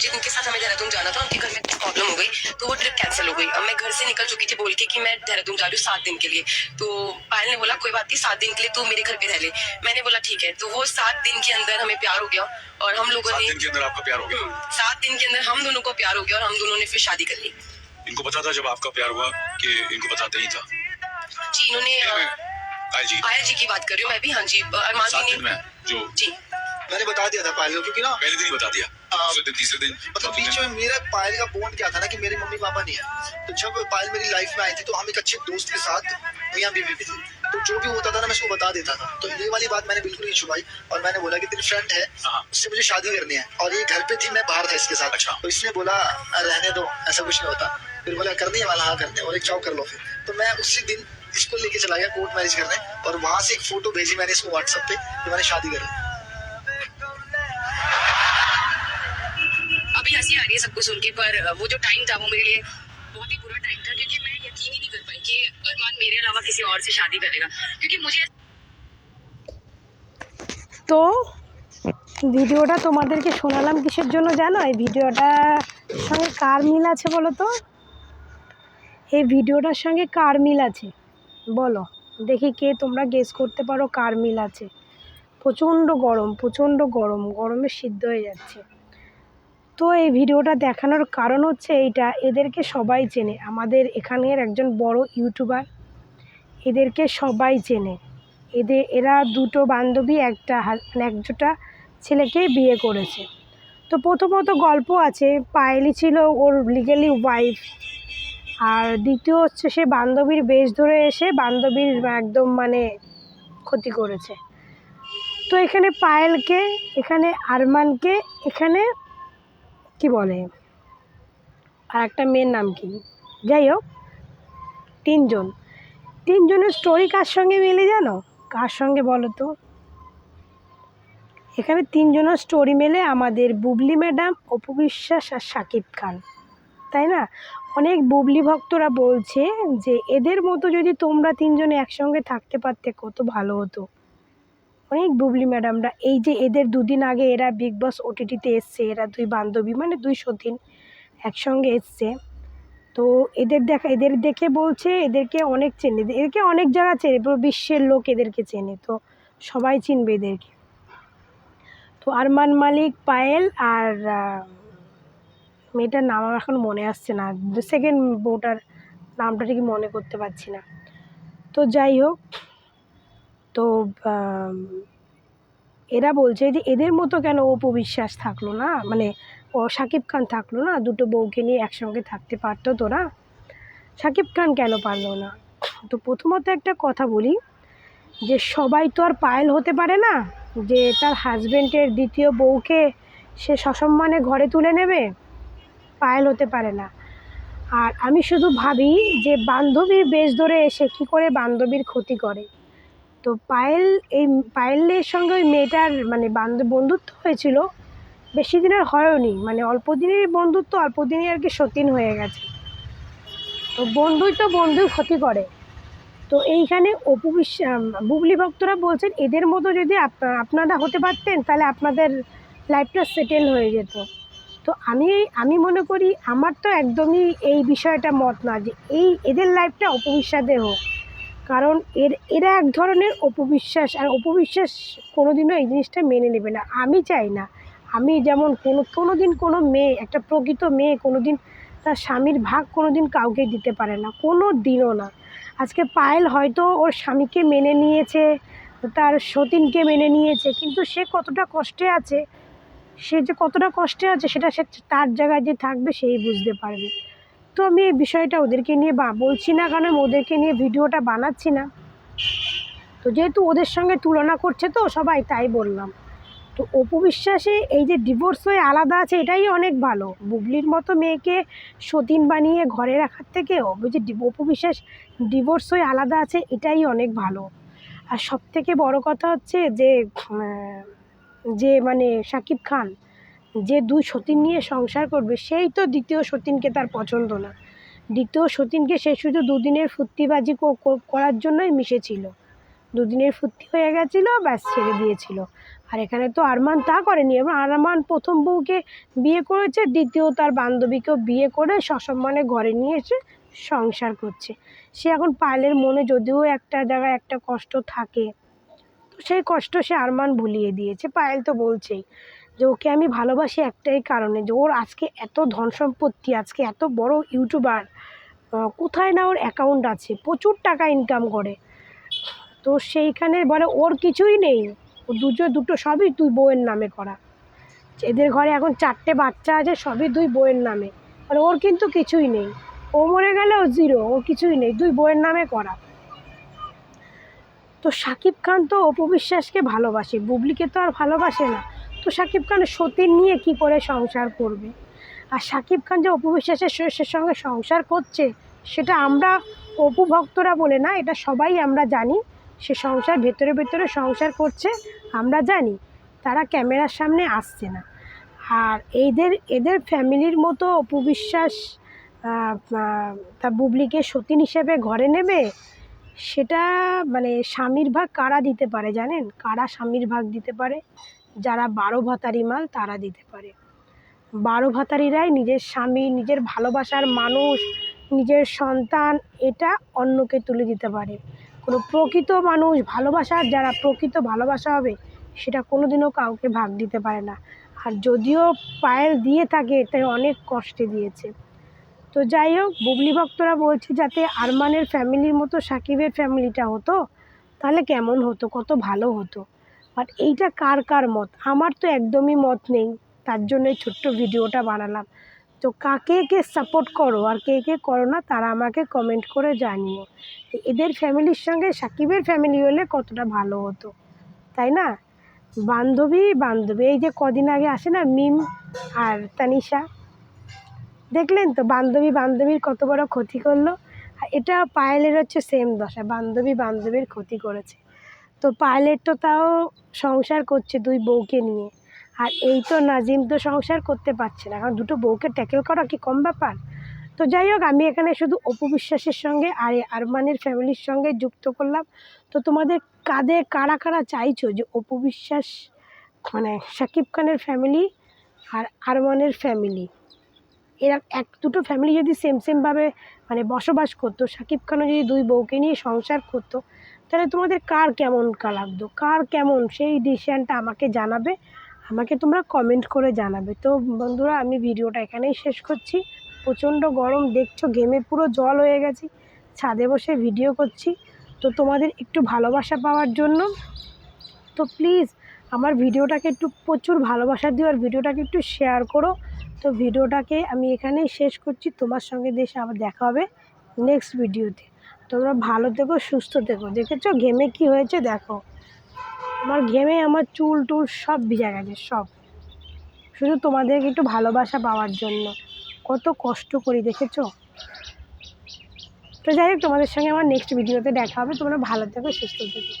जिनके साथ हमें देहरादून जाना था उनके घर में कुछ प्रॉब्लम हो गई तो वो ट्रिप कैंसिल हो गई। अब मैं घर से निकल चुकी थी बोल के कि मैं देहरादून जा रही हूँ सात दिन के लिए। तो पायल ने बोला कोई बात नहीं सात दिन के लिए तू मेरे घर पे रह ले। मैंने बोला ठीक है। तो वो सात दिन के अंदर हमें प्यार हो गया और हम लोगों सात ने दिन के अंदर आपका प्यार हो गया? हम्म, सात दिन के अंदर हम दोनों को प्यार हो गया और हम दोनों ने फिर शादी कर ली। इनको पता था जब आपका प्यार हुआ कि इनको बताते ही था? जी इन्होंने आयल जी पायल जी की बात कर रही हूँ मैं भी हाँ जी अरमान जी ने। जो जी। मैंने बता दिया था पायल को क्योंकि ना पहले दिन ही बता दिया। दूसरे दिन तीसरे दिन। मतलब बीच में मेरा पायल का बॉन्ड क्या था ना कि मेरे मम्मी पापा नहीं है। तो जब पायल मेरी लाइफ में आई थी तो हम एक अच्छे दोस्त के साथ मियाँ बीवी भी थे। तो जो भी होता था ना मैं उसको बता देता था। तो ये वाली बात मैंने बिल्कुल नहीं छुपाई और मैंने बोला कि तेरी फ्रेंड है हाँ। उससे मुझे शादी करनी है। और ये घर पे थी मैं बाहर था इसके साथ। अच्छा। तो इसने बोला रहने दो ऐसा कुछ नहीं होता। फिर बोला करनी है वाला हाँ करनी और एक चाव कर लो फिर। तो मैं उसी दिन इसको लेके चला गया कोर्ट मैरिज करने। और वहाँ से एक फ़ोटो भेजी मैंने इसको व्हाट्सएप पे कि मैंने शादी कर ली। अभी हंसी आ रही है सबको सुन के पर वो जो टाइम था वो मेरे लिए बहुत ही बुरा टाइम था क्योंकि मैं यकीन ही नहीं कर पाई कि अरमान मेरे अलावा किसी और से शादी करेगा क्योंकि मुझे তো ভিডিওটা তোমাদেরকে শোনালাম কিসের জন্য জানো এই ভিডিওটার সঙ্গে কার মিল আছে বলো তো এই ভিডিওটার সঙ্গে কার মিল আছে বলো দেখি কে তোমরা গেস করতে পারো কার মিল আছে প্রচণ্ড গরম প্রচণ্ড গরম গরমে সিদ্ধ হয়ে যাচ্ছে তো এই ভিডিওটা দেখানোর কারণ হচ্ছে এইটা, এদেরকে সবাই চেনে। আমাদের এখানের একজন বড় ইউটিউবার, এদেরকে সবাই চেনে। এদের এরা দুটো বান্ধবী, একটা মানে একটা ছেলেকেই বিয়ে করেছে। তো প্রথমত গল্প আছে, পায়েলি ছিল ওর লিগেলি ওয়াইফ আর দ্বিতীয় হচ্ছে সে বান্ধবীর বেশ ধরে এসে বান্ধবীর একদম মানে ক্ষতি করেছে। তো এখানে পায়েলকে, এখানে আরমানকে, এখানে কি বলে? আর একটা মেয়ের নাম কি? যাই হোক, তিনজন। তিনজনের স্টোরি কার সঙ্গে মিলে জানো? কার সঙ্গে বলো তো? এখানে তিনজনের স্টোরি মেলে আমাদের বুবলি ম্যাডাম অপু বিশ্বাস আর সাকিব খান। তাই না? অনেক বুবলি ভক্তরা বলছে যে, এদের মতো যদি তোমরা তিনজনে একসঙ্গে থাকতে পারতে, কত ভালো হতো। অনেক বুবলি ম্যাডামরা। এই যে এদের দুদিন আগে এরা বিগ বস ওটিটিতে এসছে, এরা দুই বান্ধবী মানে দুই সতীন একসঙ্গে এসছে। তো এদের দেখা, এদের দেখে বলছে, এদেরকে অনেক চেনে, এদেরকে অনেক জায়গা চেনে, পুরো বিশ্বের লোক এদেরকে চেনে, তো সবাই চিনবে এদেরকে। তো আরমান মালিক, পায়েল আর মেয়েটার নাম আমার এখন মনে আসছে না সেকেন্ড বউটার নামটা ঠিক মনে করতে পারছি না। তো যাই হোক তো এরা বলছে যে এদের মতো কেন অপু বিশ্বাস থাকল না? মানে ও শাকিব খান থাকল না? দুটো বউকে নিয়ে একসঙ্গে থাকতে পারতো তোরা? শাকিব খান কেন পারল না? তো প্রথমত একটা কথা বলি, যে সবাই তো আর পায়েল হতে পারে না? যে তার হাজবেন্ডের দ্বিতীয় বউকে সে সসম্মানে ঘরে তুলে নেবে? পায়েল হতে পারে না। আর আমি শুধু ভাবি যে বান্ধবীর বেশ ধরে এসে কী করে বান্ধবীর ক্ষতি করে? তো পায়েল, এই পায়েলের সঙ্গে ওই মেয়েটার মানে বান্ধব বন্ধুত্ব হয়েছিল। বেশি দিনের হয়নি মানে অল্প দিনের বন্ধুত্ব, অল্প দিনই আর কি সতীন হয়ে গেছে। তো বন্ধুই তো বন্ধুই ক্ষতি করে। তো এইখানে অপু বুবলি ভক্তরা বলছেন, এদের মতো যদি আপ- আপনারা হতে পারতেন, তাহলে আপনাদের লাইফটা সেটেল হয়ে যেত। তো আমি আমি মনে করি, আমার তো একদমই এই বিষয়টা মত না যে এই, এদের লাইফটা অপবিশ্বাসের হোক। কারণ এর, এরা এক ধরনের অপবিশ্বাস, আর অপবিশ্বাস কোনো দিনও এই জিনিসটা মেনে নেবে না। আমি চাই না। আমি যেমন কোনো কোনো দিন কোনো মেয়ে, একটা প্রকৃত মেয়ে কোনো দিন তার স্বামীর ভাগ কোনো দিন কাউকে দিতে পারে না। কোনো দিনও না। আজকে পায়েল হয়তো ওর স্বামীকে মেনে নিয়েছে, তার সতীনকে মেনে নিয়েছে, কিন্তু সে কতটা কষ্টে আছে, সে যে কতটা কষ্টে আছে, সেটা সে তার জায়গায় যে থাকবে, সেই বুঝতে পারবে। তো আমি এই বিষয়টা ওদেরকে নিয়ে বা বলছি না কারণ ওদেরকে নিয়ে ভিডিওটা বানাচ্ছি না। তো যেহেতু ওদের সঙ্গে তুলনা করছে তো সবাই তাই বললাম। তো অপু বিশ্বাসে এই যে ডিভোর্স হয়ে আলাদা আছে, এটাই অনেক ভালো। বুবলির মতো মেয়েকে সতীন বানিয়ে ঘরে রাখার থেকে ওই যে অপু বিশ্বাস ডিভোর্স হয়ে আলাদা আছে, এটাই অনেক ভালো। আর সব থেকে বড় কথা হচ্ছে যে যে মানে শাকিব খান যে দুই সতীন নিয়ে সংসার করবে, সেই তো দ্বিতীয় সতীনকে তার পছন্দ না। দ্বিতীয় সতীনকে সে শুধু দুদিনের ফুর্তিবাজি করার জন্যই মিশেছিল। দুদিনের ফুর্তি হয়ে গেছিল, ব্যাস ছেড়ে দিয়েছিল। আর এখানে তো আরমান তা করেনি এবং আরমান প্রথম বউকে বিয়ে করেছে, দ্বিতীয় তার বান্ধবীকেও বিয়ে করে সসম্মানে ঘরে নিয়ে এসে সংসার করছে। সে এখন পায়েলের মনে যদিও একটা জায়গায় একটা কষ্ট থাকে, তো সেই কষ্ট সে আরমান ভুলিয়ে দিয়েছে। পায়েল তো বলছেই যে ওকে আমি ভালোবাসি একটাই কারণে যে ওর আজকে এত ধন সম্পত্তি, আজকে এত বড় ইউটিউবার কোথায় না ওর অ্যাকাউন্ট আছে? প্রচুর টাকা ইনকাম করে। তো সেইখানে বলে ওর কিছুই নেই। ও দুটো দুটো সবই দুই বউয়ের নামে করা। এদের ঘরে এখন চারটে বাচ্চা আছে, সবই দুই বউয়ের নামে। মানে ওর কিন্তু কিছুই নেই। ও মরে গেলেও জিরো ওর কিছুই নেই, দুই বউয়ের নামে করা। তো সাকিব খান তো অপু বিশ্বাসকে ভালোবাসে, বুবলিকে তো আর ভালোবাসে না। তো শাকিব খান সতীর নিয়ে কি করে সংসার করবে? আর শাকিব খান যে অপু বিশ্বাসের সঙ্গে সংসার করছে, সেটা আমরা অপু ভক্তরা বলে না, এটা সবাই আমরা জানি। সে সংসার ভেতরে ভেতরে সংসার করছে, আমরা জানি। তারা ক্যামেরার সামনে আসছে না। আর এদের এদের ফ্যামিলির মতো অপু বিশ্বাস তা বুবলিকে সতীন হিসেবে ঘরে নেবে, সেটা মানে স্বামীর ভাগ কারা দিতে পারে জানেন? কারা স্বামীর ভাগ দিতে পারে? যারা বারো ভাতারি মাল, তারা দিতে পারে। বারো ভাতারিরাই নিজের স্বামী, নিজের ভালোবাসার মানুষ, নিজের সন্তান, এটা অন্যকে তুলে দিতে পারে। কোনো প্রকৃত মানুষ ভালোবাসার যারা প্রকৃত ভালোবাসা হবে, সেটা কোনোদিনও কাউকে ভাগ দিতে পারে না। আর যদিও পায়েল দিয়ে থাকে, তাই অনেক কষ্টে দিয়েছে। তো যাই হোক, বুবলি ভক্তরা বলছে যাতে আরমানের ফ্যামিলির মতো সাকিবের ফ্যামিলিটা হতো, তাহলে কেমন হতো? কত ভালো হতো? বাট এইটা কার কার মত? আমার তো একদমই মত নেই। তার জন্য এই ছোট্ট ভিডিওটা বানালাম। তো কাকে, কে সাপোর্ট করো আর কে কে করো না, তারা আমাকে কমেন্ট করে জানিও। এদের ফ্যামিলির সঙ্গে সাকিবের ফ্যামিলি হলে কতটা ভালো হতো? তাই না? বান্ধবী বান্ধবী। এই যে কদিন আগে আসে না মিম আর তানিশা? দেখলেন তো বান্ধবী, বান্ধবীর কত বড় ক্ষতি করল? এটা পায়েলের হচ্ছে সেম দশা। বান্ধবী, বান্ধবীর ক্ষতি করেছে। তো পায়েলের তো তাও সংসার করছে দুই বউকে নিয়ে। আর এই তো নাজিম তো সংসার করতে পারছে না। কারণ দুটো বউকে ট্যাকেল করা কি কম ব্যাপার? তো যাই হোক, আমি এখানে শুধু অপু বিশ্বাসের সঙ্গে আর আরমানের ফ্যামিলির সঙ্গে যুক্ত করলাম। তো তোমাদের কাঁধে কারা কারা চাইছো যে অপু বিশ্বাস মানে শাকিব খানের ফ্যামিলি আর আরমানের ফ্যামিলি এরা এক, দুটো ফ্যামিলি যদি সেম সেমভাবে মানে বসবাস করতো শাকিব খানও যদি দুই বউকে নিয়ে সংসার করতো তাহলে তোমাদের কার কেমন লাগতো কার কেমন? সেই ডিসিশানটা আমাকে জানাবে। আমাকে তোমরা কমেন্ট করে জানাবে। তো বন্ধুরা, আমি ভিডিওটা এখানেই শেষ করছি। প্রচণ্ড গরম, দেখছ ঘেমে পুরো জল হয়ে গেছি। ছাদে বসে ভিডিও করছি। তো তোমাদের একটু ভালোবাসা পাওয়ার জন্য, তো প্লিজ আমার ভিডিওটাকে একটু প্রচুর ভালোবাসা দিও আর ভিডিওটাকে একটু শেয়ার করো। তো ভিডিওটাকে আমি এখানেই শেষ করছি। তোমার সঙ্গে দেশে আবার দেখা হবে নেক্সট ভিডিওতে তোমরা ভালো থেকো, সুস্থ থেকো। দেখেছ ঘেমে কি হয়েছে? দেখো। আমার ঘেমে আমার চুল টুল সব ভিজে গেছে, সব। শুধু তোমাদেরকে একটু ভালোবাসা পাওয়ার জন্য। কত কষ্ট করি, দেখেছ? তো যাই হোক, তোমাদের সঙ্গে আমার নেক্সট ভিডিওতে দেখা হবে। তোমরা ভালো থেকো, সুস্থ থেকো।